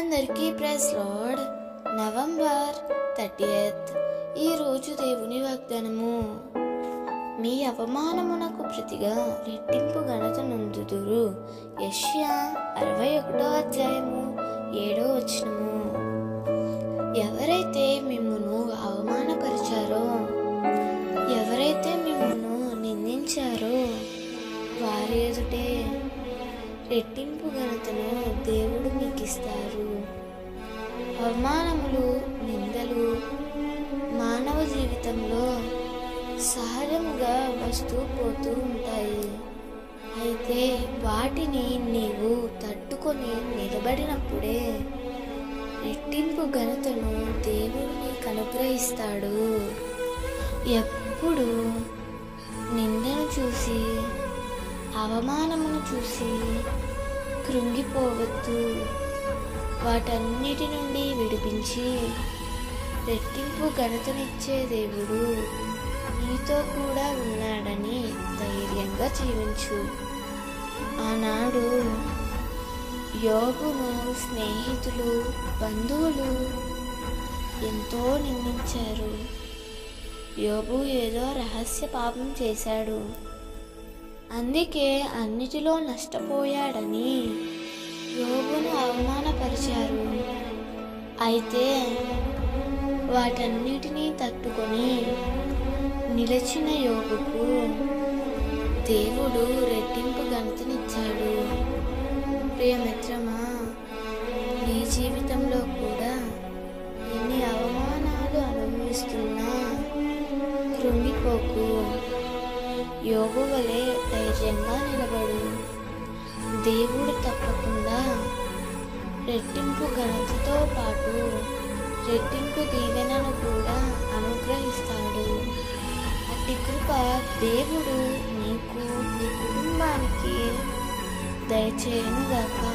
అందరికీ press lord. November thirtieth ఈరోజు దేవుని వాగ్దానము. మీ అవమానమునకు ప్రతిగా రెట్టింపు ఘనత నొందుదురు. యష్యా అరవై ఒకటో అధ్యాయము ఏడో వచనము. రెట్టింపు ఘనతను దేవుడు మీకు ఇస్తారు అవమానములు నిందలు మానవ జీవితంలో సహజంగా వస్తూ పోతూ ఉంటాయి. అయితే వాటిని నీవు తట్టుకొని నిలబడినప్పుడే రెట్టింపు ఘనతను దేవుడు నీకు అనుగ్రహిస్తాడు ఎప్పుడు నిందను చూసి అవమానమును చూసి కృంగిపోవద్దు. వాటన్నిటి నుండి విడిపించి రెట్టింపు ఘనతనిచ్చే దేవుడు నీతో కూడా ఉన్నాడని ధైర్యంగా జీవించు. ఆనాడు యోగును స్నేహితులు బంధువులు ఎంతో నిందించారు. యోగు ఏదో రహస్య పాపం చేశాడు. అందుకే అన్నిటిలో నష్టపోయాడని యోగును అవమానపరిచారు. అయితే వాటన్నిటినీ తట్టుకొని నిలిచిన యోగుకు దేవుడు రెట్టింపు ఘనతనిచ్చాడు. ప్రియమిత్రమా నీ జీవితంలో కూడా ఎన్ని అవమానాలు అనుభవిస్తున్నా కృంగిపోకు. యోగు వలె ధైర్యంగా నిలబడు. దేవుడు తప్పకుండా రెట్టింపు ఘనతతో పాటు రెట్టింపు దీవెనను కూడా అనుగ్రహిస్తాడు. అతి కృప దేవుడు నీకు నీ కుటుంబానికి దయచేయనుగాక.